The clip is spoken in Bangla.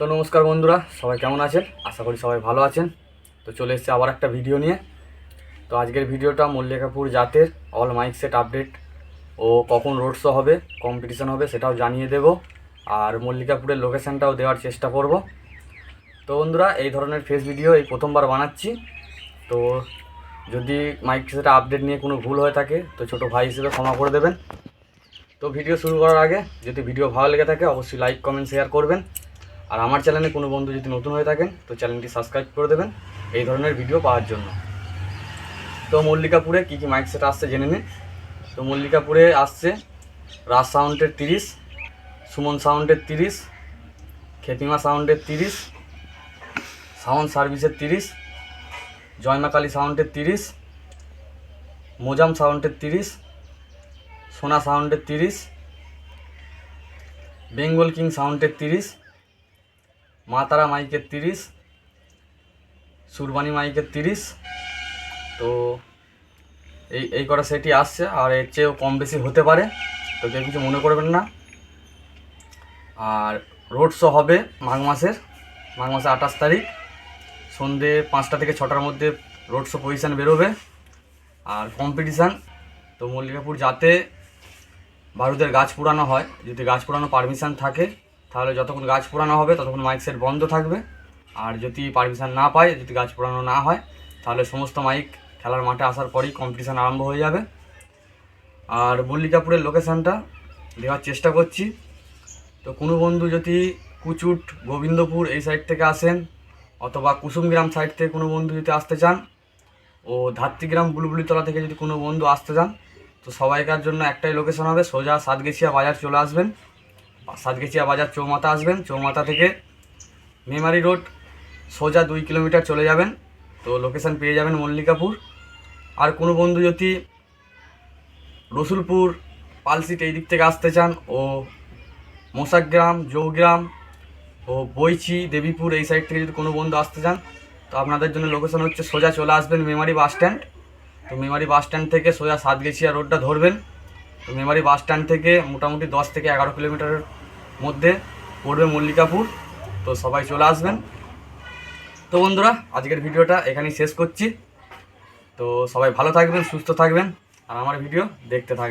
তো নমস্কার বন্ধুরা, সবাই কেমন আছেন? আশা করি সবাই ভালো আছেন। তো চলে এসেছে আবার একটা ভিডিও নিয়ে। তো আজকের ভিডিওটা মল্লিকাপুর জাতের অল মাইক সেট আপডেট ও কখন রোড শো হবে কম্পিটিশান হবে সেটাও জানিয়ে দেব। আর মল্লিকাপুরের লোকেশানটাও দেওয়ার চেষ্টা করব। তো বন্ধুরা, এই ধরনের ফেস ভিডিও এই প্রথমবার বানাচ্ছি। তো যদি মাইক সেট আপডেট নিয়ে কোনো ভুল হয়ে থাকে, তো ছোটো ভাই হিসেবে ক্ষমা করে দেবেন। তো ভিডিও শুরু করার আগে যদি ভিডিও ভালো লেগে থাকে, অবশ্যই লাইক কমেন্ট শেয়ার করবেন। আর আমার চ্যানেলে কোনো বন্ধু যদি নতুন হয়ে থাকেন, তো চ্যানেলটি সাবস্ক্রাইব করে দেবেন এই ধরনের ভিডিও পাওয়ার জন্য। তো মল্লিকাপুরে কী কী মাইক সেট আসছে জেনে নিন। তো মল্লিকাপুরে আসছে রাজ সাউন্ডের তিরিশ, সুমন সাউন্ডের তিরিশ, খেতিমা সাউন্ডের তিরিশ, সাউন্ড সার্ভিসের তিরিশ, জয়মাকালী সাউন্ডের তিরিশ, মোজাম সাউন্ডের তিরিশ, সোনা সাউন্ডের তিরিশ, বেঙ্গল কিং সাউন্ডের তিরিশ মা তারা মাইকের তিরিশ, সুরবানি মাইকের তিরিশ। তো এই এই কটা সেটি আসছে, আর এর চেয়েও কম বেশি হতে পারে। তো কেউ কিছু মনে করবেন না। আর রোড শো হবে মাঘ মাসের মাঘ মাসের আঠাশ তারিখ। সন্ধে পাঁচটা থেকে ছটার মধ্যে রোড শো পজিশান বেরোবে। আর কম্পিটিশান তো মল্লিকাপুর যাতে বারুদের গাছ পুরানো হয়, যদি গাছ পুরানো পারমিশন থাকে তাহলে যতক্ষণ গাছ পোড়ানো হবে, ততক্ষণ মাইক সেট বন্ধ থাকবে। আর যদি পারমিশন না পায়, যদি গাছ পোড়ানো না হয়, তাহলে সমস্ত মাইক খেলার মাঠে আসার পরেই কম্পিটিশান আরম্ভ হয়ে যাবে। আর মল্লিকাপুরের লোকেশানটা দেওয়ার চেষ্টা করছি। তো কোনো বন্ধু যদি কুচুট, গোবিন্দপুর এই সাইড থেকে আসেন, অথবা কুসুমগ্রাম সাইড থেকে কোনো বন্ধু যদি আসতে চান, ও ধাত্রীগ্রাম বুলবুলিতলা থেকে যদি কোনো বন্ধু আসতে চান, তো সবাইকার জন্য একটাই লোকেশন হবে, সোজা সাতগেছিয়া বাজার চলে আসবেন। সাতগেছিয়া বাজার চৌমাথা আসবেন, চৌমাথা থেকে মেমারি রোড, সোজা দুই কিলোমিটার চলে যাবেন। তো লোকেশন পেয়ে যাবেন মল্লিকাপুর। আর কোনো বন্ধু যদি রসুলপুর পালসিট এই দিক থেকে আসতে চান, ও মোসাগ্রাম জৌগ্রাম, ও বইচি দেবীপুর এই সাইড থেকে যদি কোনো বন্ধু আসতে চান, তো আপনাদের জন্য লোকেশন হচ্ছে সোজা চলে আসবেন মেমারি বাস স্ট্যান্ড তো মেমারি বাস স্ট্যান্ড থেকে সোজা সাতগেছিয়া রোডটা ধরবেন। তো মেমারি বাস স্ট্যান্ড থেকে মোটামুটি দশ থেকে এগারো কিলোমিটারের মধ্যে পড়বে মল্লিকাপুর। তো সবাই চলে আসবেন। তো বন্ধুরা, আজকের ভিডিওটা এখানেই শেষ করছি। তো সবাই ভালো থাকবেন, সুস্থ থাকবেন, আর আমার ভিডিও দেখতে থাকবেন।